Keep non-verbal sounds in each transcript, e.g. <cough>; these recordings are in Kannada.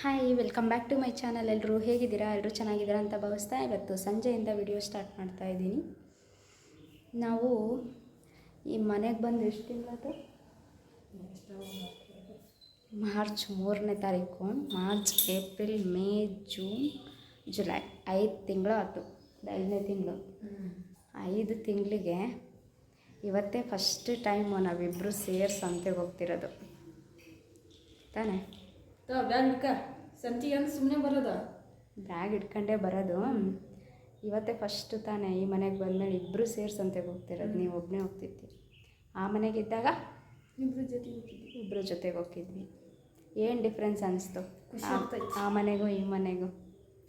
Hi welcome back to my channel ಎಲ್ಲರೂ ಹೇಗಿದ್ದೀರಾ? ಎಲ್ಲರೂ ಚೆನ್ನಾಗಿದ್ದೀರಾ ಅಂತ ಭಾವಿಸ್ತಾ ಇವತ್ತು ಸಂಜೆಯಿಂದ ವಿಡಿಯೋ ಸ್ಟಾರ್ಟ್ ಮಾಡ್ತಾ ಇದ್ದೀನಿ. ನಾವು ಈ ಮನೆಗೆ ಬಂದು ಎಷ್ಟು ತಿಂಗಳದು ಮಾರ್ಚ್ ಮೂರನೇ ತಾರೀಕು. March April May June July ಐದು ತಿಂಗಳು ಆಯಿತು ಐದನೇ ತಿಂಗಳು. ಐದು ತಿಂಗಳಿಗೆ ಇವತ್ತೇ ಫಸ್ಟ್ ಟೈಮು ನಾವಿಬ್ಬರು ಸೇರ್ಸಂತೆ ಹೋಗ್ತಿರೋದು. ತಾನೇ? ಬ್ಯಾಗ್ ಹಿಡ್ಕ. ಸಂತಿ ಸುಮ್ಮನೆ ಬರೋದ. ಬ್ಯಾಗ್ ಇಟ್ಕೊಂಡೇ ಬರೋದು. ಇವತ್ತೇ ಫಸ್ಟ್ ತಾನೇ ಈ ಮನೆಗೆ ಬಂದಮೇಲೆ ಇಬ್ಬರು ಸೇರಿ ಸಂತೆಗೆ ಹೋಗ್ತಿರೋದು ನೀವು ಒಬ್ಬನೇ ಹೋಗ್ತಿದ್ವಿ ಆ ಮನೆಗಿದ್ದಾಗ ಇಬ್ರು ಜೊತೆ ಹೋಗ್ತಿದ್ವಿ. ಇಬ್ಬರು ಜೊತೆಗೆ ಹೋಗ್ತಿದ್ವಿ. ಏನು ಡಿಫ್ರೆನ್ಸ್ ಅನಿಸ್ತು? ಆ ಮನೆಗೂ ಈ ಮನೆಗೂ?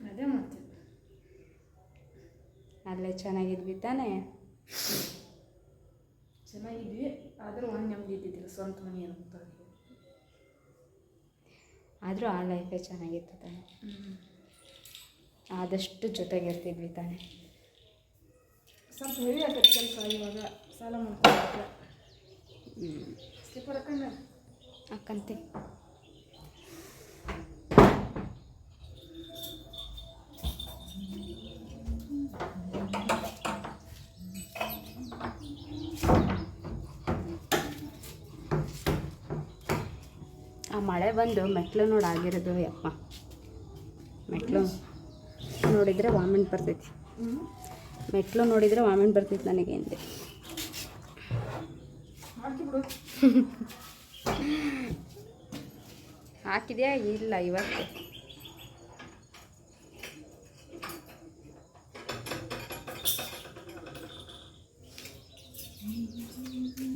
ಅದೇ ಮತ್ತೆ. ಅಲ್ಲೇ ಚೆನ್ನಾಗಿದ್ವಿ ತಾನೇ? ಚೆನ್ನಾಗಿದ್ವಿ. ಆದರೂ ಒಂದು ನೆಮ್ಮದಿ ಇದ್ದಿದ್ದಿಲ್ಲ. ಸ್ವಂತ ಮನೆ ಅಂತ ಆದರೂ ಆ ಲೈಫೇ ಚೆನ್ನಾಗಿತ್ತು ತಾನೆ. ಆದಷ್ಟು ಜೊತೆಗಿರ್ತಿದ್ವಿ ತಾನೆ. ಸ್ವಲ್ಪ ಹೆವಿ ಆಗತ್ತೆ ಕೆಲಸ ಇವಾಗ ಸಾಲ ಮಾಡ್ಕೊಂಡು ಅಕ್ಕಂತೆ. ಆ ಮಳೆ ಬಂದು ಮೆಟ್ಲು ನೋಡಿ ಆಗಿರೋದು ಯಪ್ಪ. ಮೆಟ್ಲು ನೋಡಿದರೆ ವಾಮಿಂಟ್ ಬರ್ತೈತಿ. ಮೆಟ್ಲು ನೋಡಿದರೆ ವಾಮಿಂಟ್ ಬರ್ತೈತಿ ನನಗೆ ಹಿಂದೆ ಹಾಕಿದೆಯಾ? ಇಲ್ಲ, ಇವತ್ತು.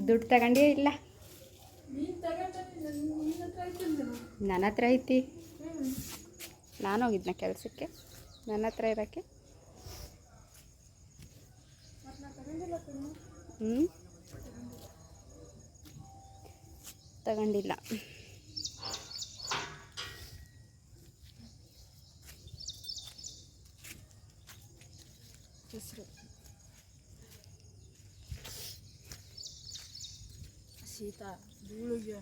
ದುಡ್ಡು ತಗೊಂಡೇ ಇಲ್ಲ? ನಿನ್ನ ಹತ್ರ ಐತಿ. ನಾನು ಹೋಗಿದ್ನ ಕೆಲಸಕ್ಕೆ. ನನ್ನ ಹತ್ರ ಇರೋಕ್ಕೆ. ಹ್ಞೂ ತಗೊಂಡಿಲ್ಲ. ಹೆಸರು. ಶೀತ ಧೂಳಿಗೆ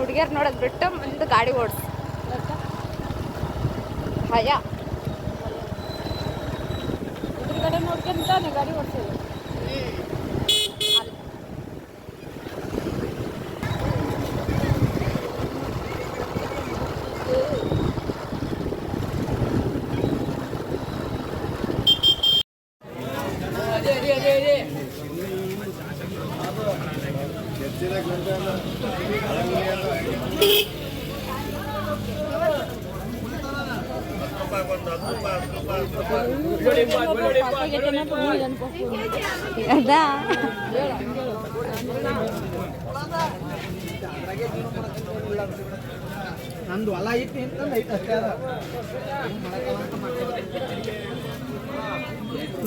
ಹುಡುಗಿಯರ್ ನೋಡೋದ್ ಬಿಟ್ಟು गाडी ओढ. हा या. गाडी ओढते गाडी ओढते.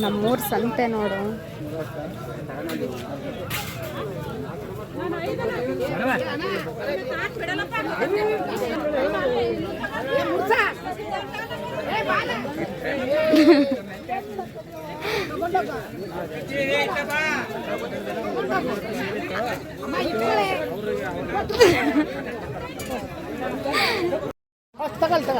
ನಮ್ಮೂರ ಸಂತೆ ನೋಡು. ತಗಲ್ ತಗ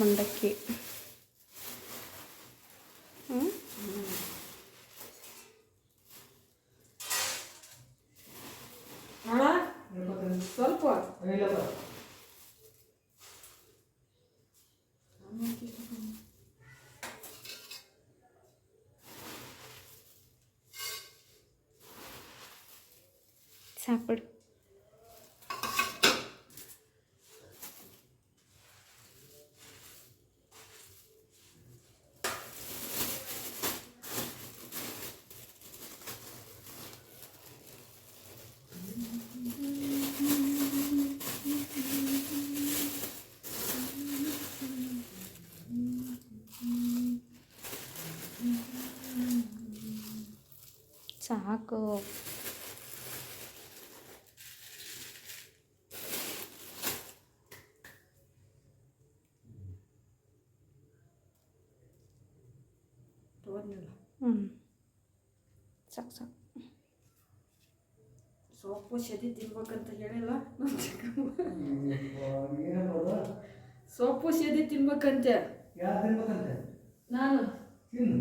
ಮಂಡಕ್ಕಿ ಹ್ಞೂ ಅಣ್ಣ ಸ್ವಲ್ಪ ಸಾಕ್ಬಿಡು ಸಾಕು ತಗೊಂಡಿಲ್ಲ ಹ್ಞೂ ಸಾಕು ಸಾಕು ಸೊಪ್ಪು ಸದಿ ತಿನ್ಬೇಕಂತ ಹೇಳಿಲ್ಲ ನಮ್ ಚಿಕ್ಕಮ್ಮ. ಸೊಪ್ಪು ಸದಿ ತಿನ್ಬೇಕಂತೆ ಯಾರು ತಿನ್ಬೇಕಂತೆ ನಾನು ತಿನ್ನು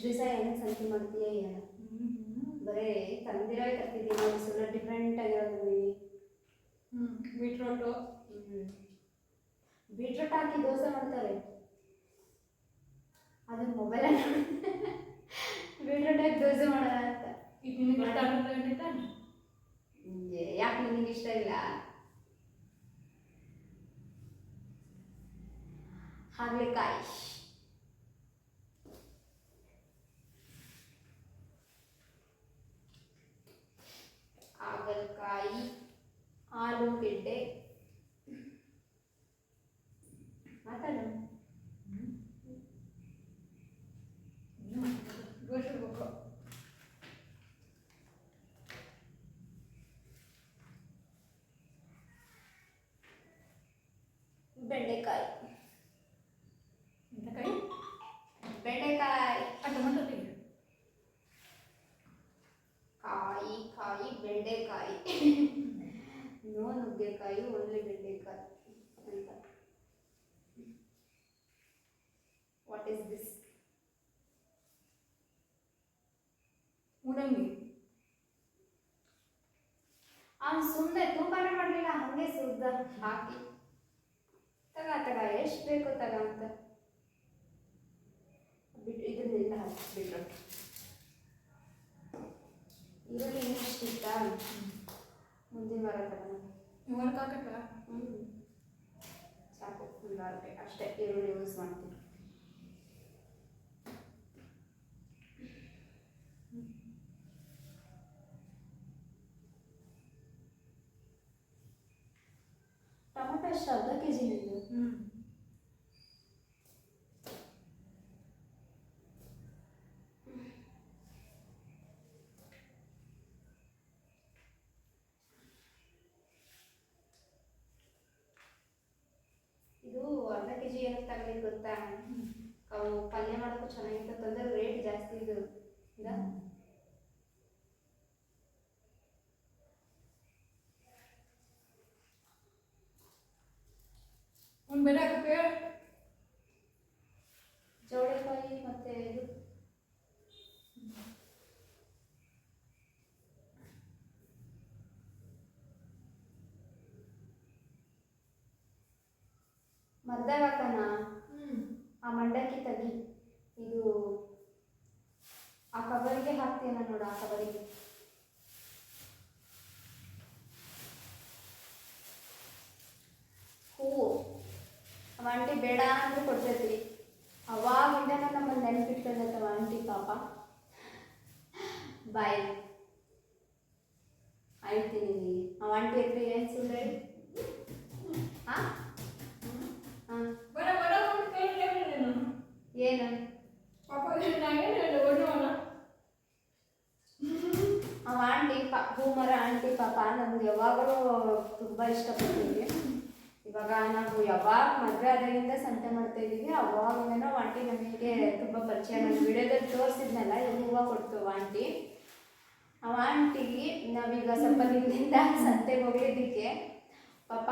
ಇಷ್ಟು ದಿವಸ ಏನು ಸಂತಿ ಮಾಡ್ತೀಯ ಏನು? ಬರೇ ತಂದಿರೋ ತರ್ತಿದ್ದೀನಿ ಸ್ವಲ್ಪ ಡಿಫ್ರೆಂಟ್ ಆಗಿರೋದು ಬಂದೀನಿ ಹ್ಞೂ ಬೀಟ್ರೋಟು. ಬೀಟ್ರೋಟ್ ಹಾಕಿ ದೋಸೆ ಮಾಡ್ತಾರೆ. ಅದು ಮೊಬೈಲ್ ಬೀಟ್ರೋಟ್ ಹಾಕಿ ದೋಸೆ ಮಾಡೋಣ ಅಂತ. ನಿನಗೆ ಇಷ್ಟ ಖಂಡಿತ ಯಾಕೆ ನಿನಗೆ ಇಷ್ಟ ಇಲ್ಲ? ಹಾಗಲಕಾಯಿ ಹಾಗಲಕಾಯಿ ಆಲೂಗೆಡ್ಡೆ ಮಾತಾಡು ಗೋಸಿರ್ಬೇಕು ಬೆಂಡೆಕಾಯಿ ಎಂತಕಾಯಿ ಬೆಂಡೆಕಾಯಿ ಆ ಟೊಮೆಟೊ ತೆಗಿ ಕಾಯಿ ಕಾಯಿ ಬೆಂಡೆಕಾಯಿ ನೋ ನುಗ್ಗೆಕಾಯಿ ಓನ್ಲಿ ಬೆಂಡೆಕಾಯಿ ಅಂತ. ವಾಟ್ ಈಸ್ ದಿಸ್ ಮೂಲಂಗಿ ಅವ್ನು ಸುಮ್ಮನೆ ತುಂಬಾನೇ ಮಾಡಲಿಲ್ಲ, ಹಾಗೆ ಸುದ್ದ ಹಾಕಿ. ತಗ ತಗ, ಎಷ್ಟು ಬೇಕು ತಗ ಅಂತ. ಬಿಟ್ಟು ಇದನ್ನೆಲ್ಲ ಹಾಕಿಬಿಟ್ರು. ಮುಂದಿನ ವಾರ ತಗೋಣ ಇವತ್ತು ಹಾಕಕ್ಕ ಹ್ಞೂ ಸಾಕು ಒಂದು ವಾರಕ್ಕೆ ಅಷ್ಟೇ ಈರುಳ್ಳಿ ಯೂಸ್ ಮಾಡ್ತೀನಿ. ಟೊಮೆಟೊ ಎಷ್ಟು ಅರ್ಧ ಕೆ ಜಿ ನಿಂದು? ಹ್ಞೂ ಇದು ಅರ್ಧ ಕೆ ಜಿ ಏನಕ್ಕೆ ತಗೊಂಡಿದ್ದು ಗೊತ್ತಾ? ಅವು ಪಲ್ಯ ಮಾಡೋಕ್ಕೂ ಚೆನ್ನಾಗಿತ್ತು ಅಂದ್ರೆ ರೇಟ್ ಜಾಸ್ತಿ ಇದು. ಇದಾ? ಒಂದು ಬೇರೆ ಹಾಕಕ್ಕೆ? ಜವಳಿಕಾಯಿ ಮತ್ತೆ ಇದು. ಮರ್ದಾಗ ಹಾಕೋಣ ಆ ಮಂಡಕ್ಕಿ ತಗಿ. ಇದು ಆ ಕವರಿಗೆ ಹಾಕಿ ಹಾಕ್ತೀನ ನೋಡು ಆ ಕಬರಿಗೆ. ಹೂವು ಆಂಟಿ ಬೇಡ ಅಂದ್ರೆ ಕೊಡ್ತೈತಿ ಅವಾಗಿಂದ ನಮ್ಮನ್ನು ನೆನಪಿಟ್ಕೊಂಡೈತವ ಆಂಟಿ ಪಾಪ. ಬಾಯ್. ಆಯ್ತೀನಿ ಅವ ಆಂಟಿ ಹತ್ರ ಏನು ಸುಳ್ಳು ಹೇಳಿ? ಹಾಂ ಅವ ಆಂಟಿ ಪಾ ಹೂಮರ ಆಂಟಿ ಪಾಪ ನಮ್ಗೆ ಯಾವಾಗಲೂ ತುಂಬ ಇಷ್ಟಪಡ್ತೀವಿ ಇವಾಗ ನಾವು ಯಾವಾಗ ಮದುವೆ ಆದಾಗಿಂದ ಸಂತೆ ಮಾಡ್ತಾ ಇದ್ದೀವಿ ಅವಾಗಿಂದ ಆಂಟಿ ನಮಗೆ ತುಂಬ ಪರಿಚಯ ನಾನು ವಿಡಿಯೋದಲ್ಲಿ ತೋರಿಸಿದ್ನಲ್ಲ, ಎಲ್ಲಿ ಹೂವು ಕೊಡ್ತು ಆಂಟಿ? ಅವ ಆಂಟಿಗೆ ನಾವೀಗ ಸ್ವಲ್ಪ ದಿನದಿಂದ ಸಂತೆಗೆ ಹೋಗ್ಲಿದ್ದಕ್ಕೆ ಪಾಪ,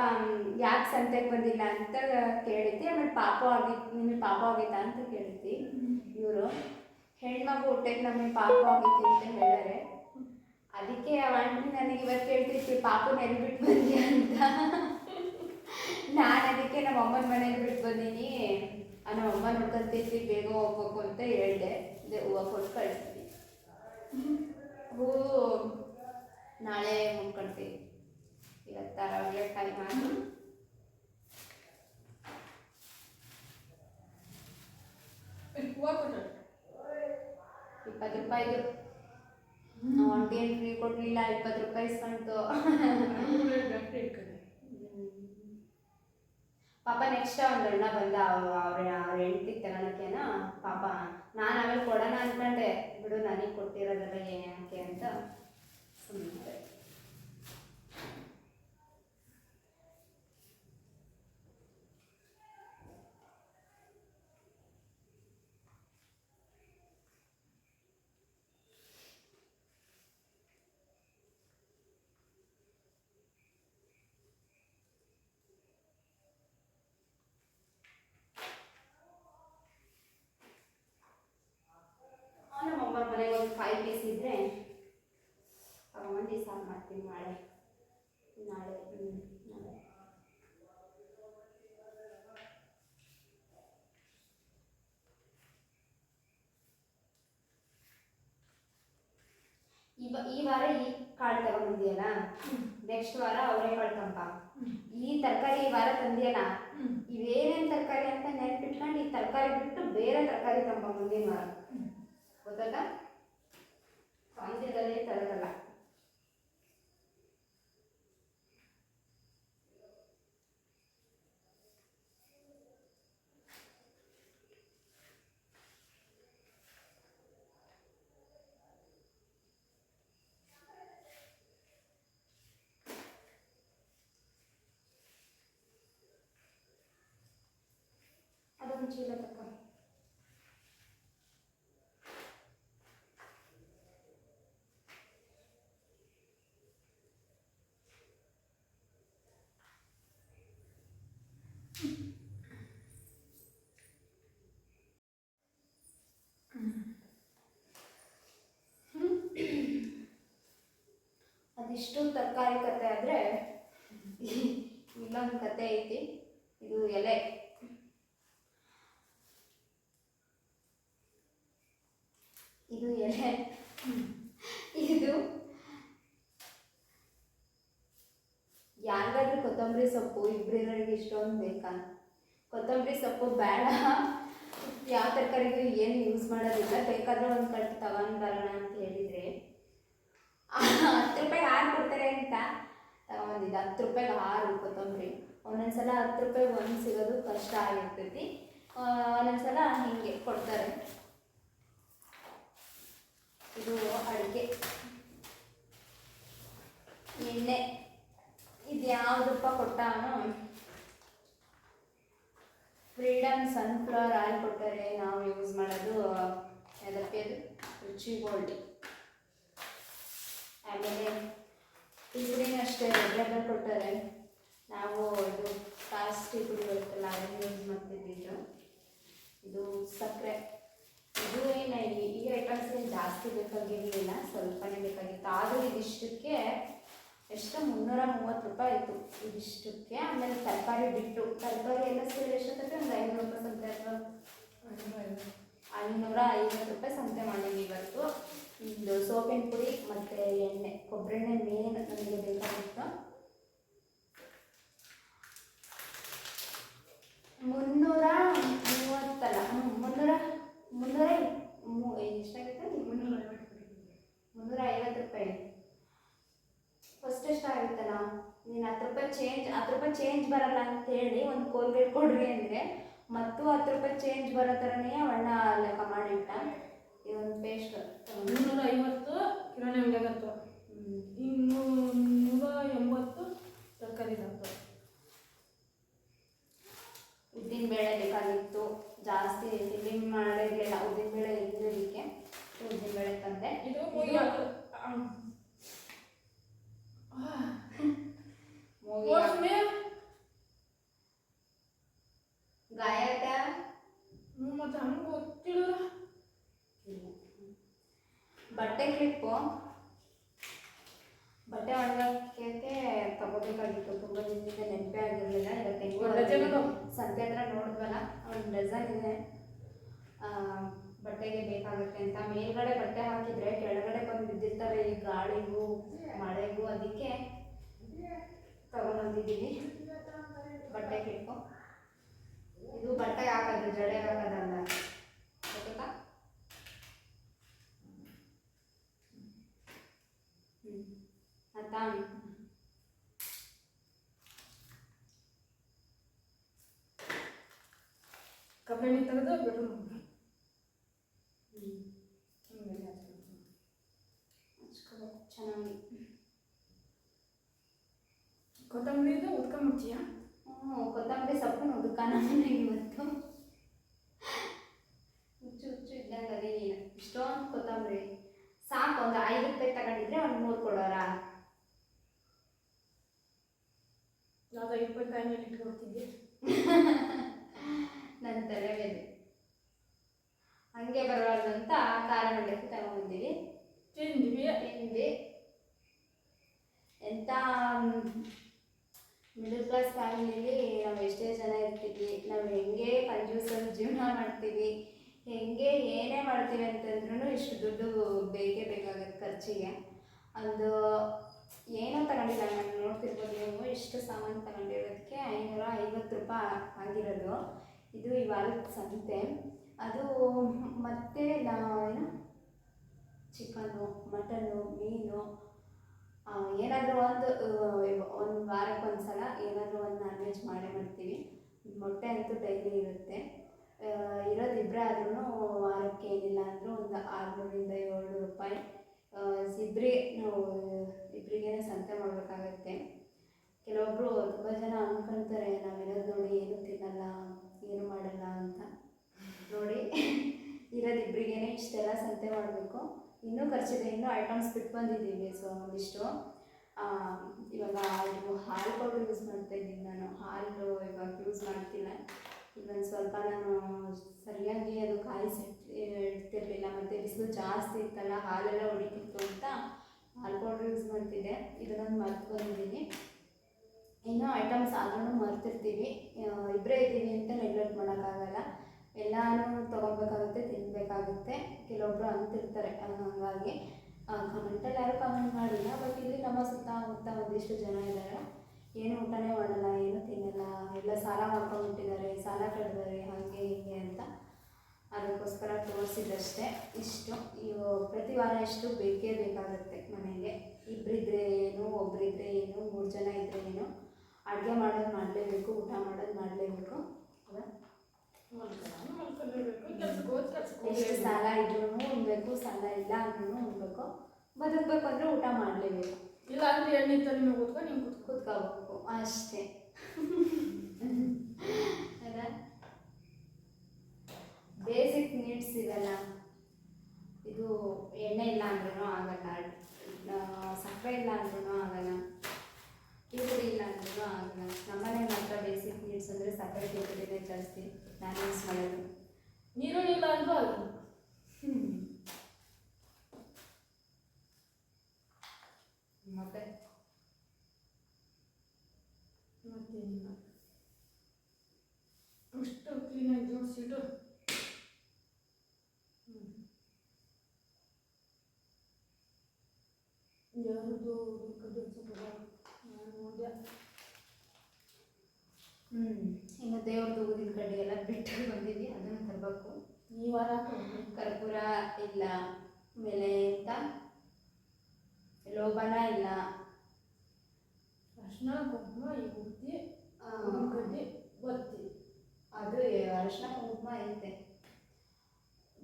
ಯಾಕೆ ಸಂತೆಗೆ ಬಂದಿಲ್ಲ ಅಂತ ಕೇಳಿದ್ದೆ ಆಮೇಲೆ ಪಾಪ ಆಗಿತ್ತು ನಿಮಗೆ ಪಾಪ ಆಗೈತಾ ಅಂತ ಕೇಳಿದ್ವಿ ಇವರು. ಹೆಣ್ಮಗು ಹುಟ್ಟಕ್ಕೆ ನಮಗೆ ಪಾಪ ಆಗಿತ್ತು ಅಂತ ಹೇಳಾರೆ ಅದಕ್ಕೆ ಆಂಟಿ ನನಗೆ ಇವತ್ತು ಕೇಳ್ತಿರ್ತೀವಿ ಪಾಪನ ಎಲ್ಲಿ ಬಿಟ್ಟು ಬಂದಿ ಅಂತ ನಾನು ಅದಕ್ಕೆ ನಮ್ಮ ಅಮ್ಮನ ಮನೇಲಿ ಬಿಟ್ಟು ಬಂದೀನಿ ನಮ್ಮ ಅಮ್ಮ ನೋಡ್ಕೊಂತೈತಿ ಬೇಗ ಹೋಗ್ಬೇಕು ಅಂತ ಹೇಳಿದೆ ಹೂವು ಕೊಟ್ಟು ಕಳಿಸ್ತೀವಿ ಹೂವು ನಾಳೆ ಮುನ್ಕೊಳ್ತೀವಿ ಇವತ್ತು ತರವಾಗಲೇ ಕಾಯಿ ಮಾಡಿ ಹೂವು ಕೊಟ್ಟರು ಇಪ್ಪತ್ತು ರೂಪಾಯಿದು ಏನು ಫ್ರೀ ಕೊಡಲಿಲ್ಲ, ಇಪ್ಪತ್ತು ರೂಪಾಯಿ ಇಸ್ಕೊಂತು ಪಾಪ ನೆಕ್ಸ್ಟ್ ಅಣ್ಣ ಬಂದ ಅವ್ರ ಅವ್ರ ಹೆಂಡತಿ ತಗೊಳಕ್ಕೇನ ಪಾಪ. ನಾನು ಆಮೇಲೆ ಕೊಡೋಣ ಅನ್ಕೊಂಡೆ. ಬಿಡು, ನನಗೆ ಕೊಟ್ಟಿರೋದಲ್ಲ ಏನಕ್ಕೆ ಅಂತ ಸುಮ್ಮನೆ ನಮ್ಮ ಅಮ್ಮನ ಮನೆಗೆ ಒಂದು ಫೈವ್ ಪೀಸ್ ಇದ್ರೆ ತಗೊಂಬಂದು ಸಾರು ಮಾಡ್ತೀನಿ ನಾಳೆ ನಾಳೆ ಹ್ಞೂ ನಾಳೆ. ಈ ಈ ವಾರ ಈ ಕಾಳು ತಗೊಂಡಿದ್ಯಲ್ಲ ನೆಕ್ಸ್ಟ್ ವಾರ ಅವರೇ ಕಾಳು ತಂಪ. ಈ ತರಕಾರಿ ಈ ವಾರ ತಂದಿಯಲ್ಲ? ಇವೇನೇನು ತರಕಾರಿ ಅಂತ ನೆನ್ಪಿಟ್ಕೊಂಡು ಈ ತರಕಾರಿ ಬಿಟ್ಟು ಬೇರೆ ತರಕಾರಿ ತಂಪ ಮುಂದಿನ ವಾರ. ಚೀಲ ತಕ್ಕ ಅದಿಷ್ಟು ತರಕಾರಿ ಕತೆ ಆದರೆ ಇನ್ನೊಂದು ಕತೆ ಐತಿ. ಇದು ಎಲೆ. ಇದು ಎಲೆ. ಇದು ಯಾರಿಗಾದ್ರೂ ಕೊತ್ತಂಬರಿ ಸೊಪ್ಪು ಇಬ್ಬರಿರೋರಿಗೆ ಇಷ್ಟೊಂದು ಬೇಕಾ? ಕೊತ್ತಂಬರಿ ಸೊಪ್ಪು ಬೇಡ. ಯಾವ ತರಕಾರಿಗೂ ಏನು ಯೂಸ್ ಮಾಡೋದಿಲ್ಲ. ಬೇಕಾದ್ರೆ ಒಂದು ಕಟ್ ತಗೊಂಡು ಬರೋಣ ಅಂತ ಹೇಳಿದರೆ. ಹತ್ತು ರೂಪಾಯಿಗೆ ಆರು ಕೊಡ್ತಾರೆ ಅಂತ ತಗೊಂಬಂದಿದ್ದೆ ಹತ್ತು ರೂಪಾಯಿಗೆ ಆರು ಕೊತ್ತಂಬರಿ. ಒಂದೊಂದ್ಸಲ ಹತ್ತು ರೂಪಾಯಿಗೆ ಒಂದು ಸಿಗೋದು ಕಷ್ಟ ಆಗಿರ್ತೈತಿ. ಒಂದೊಂದು ಸಲ ಹೀಗೆ ಕೊಡ್ತಾರೆ ಇದು ಅಡುಗೆ ಎಣ್ಣೆ ಇದು ಯಾವುದಪ್ಪ ಕೊಟ್ಟಾನು ಸನ್ಫ್ಲವರ್ ಆಯಿಲ್ ಕೊಟ್ಟಾರೆ ನಾವು ಯೂಸ್ ಮಾಡೋದು ಅದಕ್ಕೆ ಅದು? ರುಚಿ ಗೋಲ್ಡ್ ಆಮೇಲೆ ಇದ್ರೇನು ಅಷ್ಟೇ ರೆಗ್ಯುಲರ್ ಕೊಟ್ಟರೆ ನಾವು ಇದು ಕಾಸ್ಟಿ ಪುಡಿ ಬರುತ್ತಲ್ಲ ಅದನ್ನು ಯೂಸ್ ಮಾಡ್ತಿದ್ದು ಇದು. ಇದು ಸಕ್ಕರೆ. ಇದು ಏನು ಈ ಐಟಮ್ಸ್ ಏನು ಜಾಸ್ತಿ ಬೇಕಾಗಿರಲಿಲ್ಲ, ಸ್ವಲ್ಪನೇ ಬೇಕಾಗಿತ್ತು. ಆದರೂ ಇದಿಷ್ಟಕ್ಕೆ ಎಷ್ಟು ಮುನ್ನೂರ ಮೂವತ್ತು ರೂಪಾಯಿ ಇತ್ತು. ಇದಿಷ್ಟಕ್ಕೆ ಆಮೇಲೆ ತರಕಾರಿ ಬಿಟ್ಟು, ತರಕಾರಿ ಎಲ್ಲ ಸೇರಿ ಎಷ್ಟೊತ್ತಿಗೆ ಒಂದು ಐನೂರು ರೂಪಾಯಿ ಸಂತೆ ಅಥವಾ ಐನೂರ ಐವತ್ತು ರೂಪಾಯಿ ಸಂತೆ ಮಾಡಿದ್ವಿ ಇವತ್ತು. ಇದು ಸೋಪಿನ ಪುಡಿ ಮತ್ತು ಎಣ್ಣೆ, ಕೊಬ್ಬರೆಣ್ಣೆ ಮೇನ್ ನಮಗೆ ಬೇಕಾಗಿತ್ತು. ಮುನ್ನೂರ ಮೂವತ್ತಲ್ಲ? ಮುನ್ನೂರ ಮುನ್ನೂರ ಎಷ್ಟಾಗುತ್ತೆ ಮುನ್ನೂರ ಐವತ್ತು ರೂಪಾಯಿ. ಫಸ್ಟ್ ಎಷ್ಟಾಗುತ್ತಲ್ಲ ನೀನು ಹತ್ತು ರೂಪಾಯಿ ಚೇಂಜ್ ಹತ್ತು ರೂಪಾಯಿ ಚೇಂಜ್ ಬರಲ್ಲ ಅಂತ ಹೇಳಿ ಒಂದು ಕೋಲ್ಗೇಟ್ ಕೊಡ್ರಿ ಅಂದರೆ ಮತ್ತು ಹತ್ತು ರೂಪಾಯಿ ಚೇಂಜ್ ಬರೋ ಥರನೇ ಅಣ್ಣ ಲೆಕ್ಕ ಮಾಡಿಟ್ಟ. ಒಂದು ಪೇಸ್ಟ್ ಮುನ್ನೂರ ಐವತ್ತು ಕಿರಾಣಿ ಅಂಗಡಿಯಾಗತ್ತು ಇನ್ನು ನೂರ ಎಂಬತ್ತು ತರಕಾರಿ ಹಾಕ್ತು ಉದ್ದಿನ ಬೇಳೆ ಬೇಕಾಗಿತ್ತು ಜಾಸ್ತಿ ತಿಂಡಿ ಉದ್ದಿನ ಬೇಳೆ ಇದ್ದಿದ್ದಕ್ಕೆ ಉದ್ದಿನ ಬೇಳೆ ತಂದೆ ಇದು ಇದು ಮೂಗಿ ಮೋಸ್ಟ್ಲಿ ಗಾಯಕ ಮತ್ತೆ ಹಂಗೆ ಗೊತ್ತಿಲ್ಲ ಬಟ್ಟೆ ಕ್ಲಿಪ್ಪು ಬಟ್ಟೆ ಒಣಗಕ್ಕೆ ತಗೋಬೇಕಾಗಿತ್ತು ತುಂಬ ದಿನದಿಂದ ನೆನಪೇ ಆಗಿರಲಿಲ್ಲ ಇವತ್ತು ಒಂದ್ ಡಜನ್ ಹೆಂಗೋ ಅದಾವ? ಸಂತೆ ಹತ್ರ ನೋಡಿದ್ವಲ್ಲ ಒಂದು ಡಜನ್ ಇದೆ ಆ, ಬಟ್ಟೆಗೆ ಬೇಕಾಗುತ್ತೆ ಅಂತ ಮೇಲ್ಗಡೆ ಬಟ್ಟೆ ಹಾಕಿದ್ರೆ ಕೆಳಗಡೆ ಬಂದು ಬಿದ್ದಿರ್ತವೆ ಈ ಗಾಳಿಗೂ ಮಳೆಗೂ ಅದಕ್ಕೆ ತಗೊಂಡ್ಬಂದಿದ್ದೀವಿ ಬಟ್ಟೆ ಕ್ಲಿಪ್ಪು ಇದು ಬಟ್ಟೆ ಹಾಕೋದು ಜಡೆ ಹಾಕೋದಲ್ಲ ಗೊತ್ತಾ ಹ್ಮ್. ಆಯ್ತಾ ಕಬ್ಬೆಣ್ಣೆ ತೆಗೆದು ಬೆಟ್ಟು ಹ್ಮ್. ಹಚ್ಕೋಬೇಕು ಚೆನ್ನಾಗಿ ಕೊತ್ತಂಬರಿ ಇದು ಉತ್ಕೊಂಬಿಡ್ತೀಯ ಹ್ಞೂ ಕೊತ್ತಂಬರಿ ಸೊಪ್ಪು ಉದುಕಾನ ಮನೆಗೆ ಇವತ್ತು ಹುಚ್ಚು ಹುಚ್ಚು ಇದ್ದಂಗೆ ಅದೇ ನೀನು ಇಷ್ಟೊಂದು ಕೊತ್ತಂಬರಿ ಸಾಕು ಒಂದು ಐದು ರೂಪಾಯಿ ತಗೊಂಡಿದ್ರೆ ಒಂದು ಮೂರು ಕೊಡೋರ ಯಾವ್ದೋ ಇಪ್ಪತ್ತು ಕಾಯಿ ಮೇಲೆ ಇಟ್ಕೊಡ್ತಿದ್ದೆ ನನ್ನ ತಲೆ ಮೇಲೆ ಹಂಗೆ ಬರಬಾರ್ದು ಅಂತ ಖಾರ ಮಂಡಕ್ಕಿ ತಗೊಂಡ್ಬಂದಿವಿ ತಿಂದ್ವಿ. ತಿಂದ್ವಿ. ಎಂಥ ಮಿಡಲ್ ಕ್ಲಾಸ್ ಫ್ಯಾಮಿಲಿಲಿ ನಾವು ಎಷ್ಟೇ ಜನ ಇರ್ತೀವಿ ನಾವು ಹೆಂಗೆ ಕಂಜೂಸಲ್ಲಿ ಜೀವನ ಮಾಡ್ತೀವಿ ಹೆಂಗೆ ಏನೇ ಮಾಡ್ತೀವಿ ಅಂತಂದ್ರೂ ಇಷ್ಟು ದುಡ್ಡು ಬೇಕೇ ಬೇಕಾಗುತ್ತೆ ಖರ್ಚಿಗೆ. ಅದು ಏನೋ ತಗೊಂಡಿಲ್ಲ ನಾನು ನೋಡ್ತಿರ್ಬೋದು ನೀವು ಇಷ್ಟು ಸಾಮಾನು ತಗೊಂಡಿರೋದಕ್ಕೆ ಐನೂರ ಐವತ್ತು ರೂಪಾಯಿ ಆಗಿರೋದು. ಇದು ಇವಾಗ ಸಂತೆ. ಅದು ಮತ್ತೆ ನಾವು ಏನು ಚಿಕನ್ನು, ಮಟನ್ನು, ಮೀನು ಏನಾದರೂ ಒಂದು ಒಂದು ವಾರಕ್ಕೆ ಒಂದು ಸಲ ಏನಾದರೂ ಒಂದು ನಾನ್ ವೆಜ್ ಮಾಡೇ ಮಾಡ್ತೀವಿ. ಮೊಟ್ಟೆ ಅಂತೂ ಡೈಲಿ ಇರುತ್ತೆ. ಇರೋದು ಇಬ್ಬರೇ ಆದ್ರೂ ವಾರಕ್ಕೆ ಏನಿಲ್ಲ ಅಂದರೂ ಒಂದು ಆರುನೂರಿಂದ ಏಳ್ನೂರು ರೂಪಾಯಿ. ಇಬ್ಬರಿಗೆ ನಾವು ಸಂತೆ ಮಾಡಬೇಕಾಗತ್ತೆ. ಕೆಲವೊಬ್ಬರು ತುಂಬ ಜನ ಅಂದ್ಕೊಳ್ತಾರೆ ನಾವಿರೋದು ನೋಡಿ ಏನು ತಿನ್ನಲ್ಲ, ಏನು ಮಾಡಲ್ಲ ಅಂತ. ನೋಡಿ. <laughs> ಇರೋದು ಇಬ್ಬರಿಗೇನೆ ಇಷ್ಟೆಲ್ಲ ಸಂತೆ ಮಾಡಬೇಕು. ಇನ್ನೂ ಖರ್ಚಿದೆ, ಇನ್ನೂ ಐಟಮ್ಸ್ ಬಿಟ್ಟು ಬಂದಿದ್ದೀವಿ ಸೊ ಒಂದಿಷ್ಟು. ಇವಾಗ ಇದು ಹಾಲು ಪೌಡ್ರ್ ಯೂಸ್ ಮಾಡ್ತಾ ಇದ್ದೀನಿ ನಾನು. ಹಾಲು ಇವಾಗ ಯೂಸ್ ಮಾಡ್ತಿಲ್ಲ. ಇವಾಗ ಸ್ವಲ್ಪ ನಾನು ಸರಿಯಾಗಿ ಅದು ಕಾಯಿಸಿ ಇಡ್ತಿರ್ಲಿಲ್ಲ, ಮತ್ತು ಬಿಸಿಲು ಜಾಸ್ತಿ ಇತ್ತಲ್ಲ, ಹಾಲೆಲ್ಲ ಹೊಡಿತಿತ್ತು ಅಂತ ಹಾಲು ಪೌಡ್ರ್ ಯೂಸ್ ಮಾಡ್ತಿದ್ದೆ. ಇದನ್ನೊಂದು ಮರ್ತು ಬಂದಿದ್ದೀನಿ. ಇನ್ನೂ ಐಟಮ್ಸ್ ಆದ್ರೂ ಮರ್ತಿರ್ತೀವಿ. ಇಬ್ಬರೇ ಇದ್ದೀವಿ ಅಂತ ನೆಗ್ಲೆಕ್ಟ್ ಮಾಡೋಕ್ಕಾಗಲ್ಲ. ಎಲ್ಲನೂ ತೊಗೊಬೇಕಾಗುತ್ತೆ ತಿನ್ನಬೇಕಾಗುತ್ತೆ ಕೆಲವೊಬ್ಬರು ಅಂತಿರ್ತಾರೆ ಹಾಗಾಗಿ. ಕಮೆಂಟಲ್ಲಿ ಯಾರು ಕಮೆಂಟ್ ಮಾಡಿಲ್ಲ ಬಟ್ ಇಲ್ಲಿ ನಮ್ಮ ಸುತ್ತಮುತ್ತ ಒಂದಿಷ್ಟು ಜನ ಇದ್ದಾರೆ ಏನು ಊಟನೇ ಮಾಡಲ್ಲ, ಏನು ತಿನ್ನಲ್ಲ, ಎಲ್ಲ ಸಾಲ ಮಾಡ್ಕೊಂಡ್ಬಿಟ್ಟಿದ್ದಾರೆ, ಸಾಲ ಕಟ್ಟಿದ್ದಾರೆ ಹಾಗೆ ಹೀಗೆ ಅಂತ. ಅದಕ್ಕೋಸ್ಕರ ತೋರಿಸಿದಷ್ಟೇ ಇಷ್ಟು. ಇವು ಪ್ರತಿ ವಾರ ಇಷ್ಟು ಬೇಕೇ ಬೇಕಾಗುತ್ತೆ ಮನೆಗೆ. ಇಬ್ಬರಿದ್ರೆ ಏನು ಒಬ್ಬರಿದ್ರೆ ಏನು, ಮೂರು ಜನ ಇದ್ದರೆ ಏನು. ಅಡುಗೆ ಮಾಡೋದು ಮಾಡಲೇಬೇಕು, ಊಟ ಮಾಡೋದು ಮಾಡಲೇಬೇಕು. ಅಲ್ಲ ಎಷ್ಟು. ಸಾಲ ಇದ್ರೂ ಉಣ್ಬೇಕು ಸಾಲ ಇಲ್ಲ ಅಂದ್ರೂ ಉಣ್ಬೇಕು. ಬದುಕಬೇಕು ಅಂದರೆ ಊಟ ಮಾಡಲೇಬೇಕು. ಇಲ್ಲ ಅಂದ್ರೆ ಎಣ್ಣೆ ತಲೆ ನೀವು ಕೂತ್ಕೊಂಡು ನೀವು ಕೂತ್ ಕೂತ್ಕೋಬೇಕು ಅಷ್ಟೇ. ಅಲ್ಲ ಬೇಸಿಕ್ ನೀಡ್ಸ್ ಇದೆಲ್ಲ ಇದು ಎಣ್ಣೆ ಇಲ್ಲ ಅಂದ್ರೂ ಆಗಲ್ಲ. ಸಕ್ಕರೆ ಇಲ್ಲ ಅಂದ್ರೂ ಆಗಲ್ಲ. ಈರುಳ್ಳಿ ಇಲ್ಲ ಅಂದ್ರೂ ಆಗಲ್ಲ. ನಮ್ಮನೆ ಮಾತ್ರ ಬೇಸಿಕ್ ನೀಡ್ಸ್ ಅಂದರೆ ಸಕ್ಕರೆ ಈರುಳ್ಳಿನೇ ಜಾಸ್ತಿ. ನಾನು ಯೂಸ್ ಮಾಡೋದು ನೀರುಳ್ಳಿ ಅಂದ್ರೂ ಆಗಲ್ಲ ಮತ್ತೆ ಮತ್ತೇನಿಲ್ಲ ಅಷ್ಟು ಕ್ಲೀನಾಗಿ ಜೋಡಿಸಿಟ್ಟು ಯಾರದು ಕಡ್ಡಿ ಸ್ವಲ್ಪ ನಾನು ನೋಡಿದೆ ಹ್ಞೂ ಇನ್ನು ದೇವ್ರದ್ದು ಊದಿನ ಕಡ್ಡಿ ಎಲ್ಲ ಬಿಟ್ಟು ಬಂದಿದ್ವಿ ಅದನ್ನು ತರಬೇಕು ಈ ವಾರ ಕರ್ಪೂರ ಇಲ್ಲ ಆಮೇಲೆ ಎಂತ? ಲೋಬನ ಇಲ್ಲ. ಅರ್ಶಿನ ಕುಂಕುಮ ಈ ಬುತ್ತಿ ಕಡ್ಡಿ ಬತ್ತಿ ಅದು ಅರ್ಶಿನ ಕುಂಕುಮ ಐತೆ.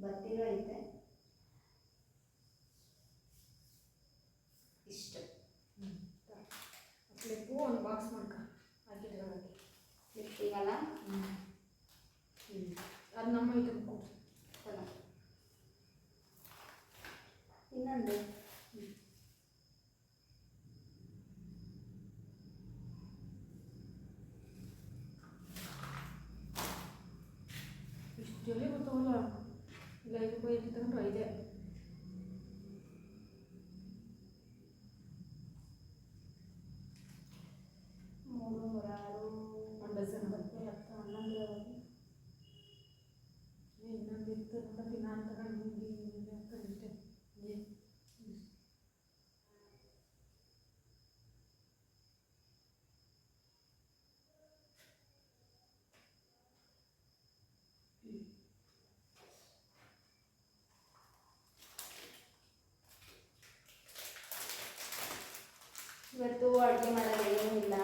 ಬತ್ತಿನೂ ಐತೆ. ಇಷ್ಟು. ಕ್ಲಿಪ್ಪು ಒಂದು ಬಾಕ್ಸ್ ಮಾಡ್ಕ. ಹಾಕಿದ್ರೆ ಹ್ಞೂ ಹ್ಞೂ ಅದು ನಮ್ಮ ಇದು ಕೊಡು ತಗೋ. ಇನ್ನೊಂದು ಇಷ್ಟು ಜಲ್ದಿ ಗೊತ್ತಾಗಲ್ಲ ಇಲ್ಲ ಐದು ರೂಪಾಯಿ ಇಲ್ಲಿ ತಗೊಂಡು ಐದೇ ಮೂರು ಮೂರು ಆರು ಒಂದು ಡಜನ್ ಒಂಬತ್ತು ಹತ್ತು ಹನ್ನೊಂದು ಇರಬಹುದು. ಏ, ಇನ್ನೊಂದು ಇತ್ತು ನೋಡಕ್ಕೆ ನಾನು ತಗೊಂಡು ಹೋಗಿ ಹಾಕೊಂಡಿದ್ದೆ ಏ ಇವತ್ತು ಅಡುಗೆ ಮಾಡೋದು ಏನಿಲ್ಲ.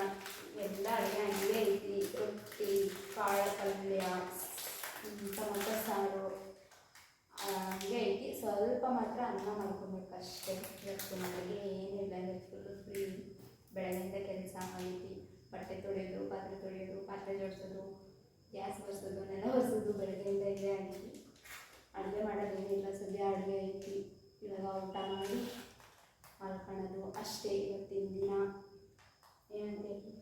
ಎಲ್ಲ ಅಡುಗೆ ಹಂಗೆ ಐತಿ. ರೊಟ್ಟಿ ಕಾಳು ಪಲ್ಯ ಹ್ಮ್, ಸಾರು ಹಂಗೆ ಐತಿ. ಸ್ವಲ್ಪ ಮಾತ್ರ ಅನ್ನ ಮಾಡ್ಕೊಬೇಕು ಅಷ್ಟೇ. ಇವತ್ತು ನನಗೆ ಏನಿಲ್ಲ. ಇವತ್ತು ಫ್ರೀ ಬೆಳಗಿಂದ ಕೆಲಸ ಐತಿ. ಬಟ್ಟೆ ತೊಳೆಯೋದು ಪಾತ್ರೆ ತೊಳೆಯೋದು ಪಾತ್ರೆ ಜೋಡಿಸೋದು ಗ್ಯಾಸ್ ಬರ್ಸೋದು ನೆಲ ಒರೆಸೋದು ಬೆಳಗ್ಗೆಯಿಂದ ಇದೇ ಆಗಿ ಅಡುಗೆ ಮಾಡೋದೇನಿಲ್ಲ ಸದ್ಯ ಅಡುಗೆ ಐತಿ. ಇವಾಗ ಊಟ ಮಾಡಿ ಮಲ್ಕೊಳ್ಳೋದು ಅಷ್ಟೇ ಇವತ್ತಿನ ದಿನ. ಏನಂತ ಹೇಳಿ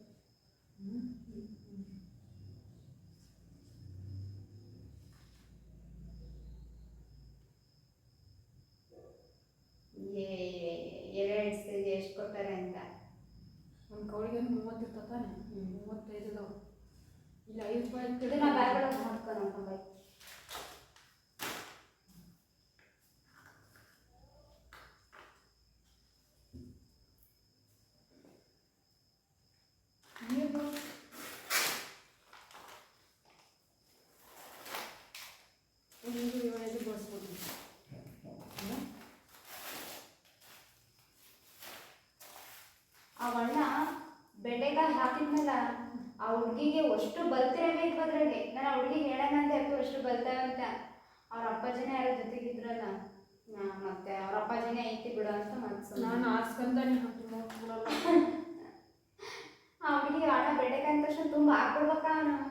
ಎರಡು ಎಷ್ಟು ಕೊಡ್ತಾರೆ ಅಂತ ಒಂದು ಕವಳಿಗೆ ಮೂವತ್ತು ಇರ್ತದೆ ತಾನೆ ಮೂವತ್ತೈದು ಅದಾವ ಇಲ್ಲ ಐದು ರೂಪಾಯಿ ಮಾಡ್ಕೊಂಡು ಹೋಗ್ಕೊಂಬೈ ನೀರು ನೀರು ಏಳೈದು ಬಳಸ್ಬೋದು ಆ ಅಣ್ಣ ಬೆಂಡೆಕಾಯಿ ಹಾಕಿದ್ಮೇಲೆ ಆ ಹುಡುಗಿಗೆ ಅಷ್ಟು ಬಲ್ತಿರಬೇಕು ಅದ್ರಾಗೆ ನಾನು ಆ ಹುಡುಗಿಗೆ ಹೇಳೋಣ ಅಂತ ಯಾಕೆ ಅಷ್ಟು ಬಲ್ತಾವ ಅಂತ ಅವ್ರ ಅಪ್ಪಾಜಿನೇ ಯಾರೋ ಜೊತೆಗಿದ್ರಲ್ಲ ನಾ ಮತ್ತೆ ಅವ್ರ ಅಪ್ಪಾಜಿನೇ ಐತಿ ಬಿಡು ಅಂತ ಮನ್ಸು ನಾನು ಆಸ್ಕಂದಾನೆ ಹಾಕಿ ನೋಡ್ಕೊಳಲ್ಲ ಆ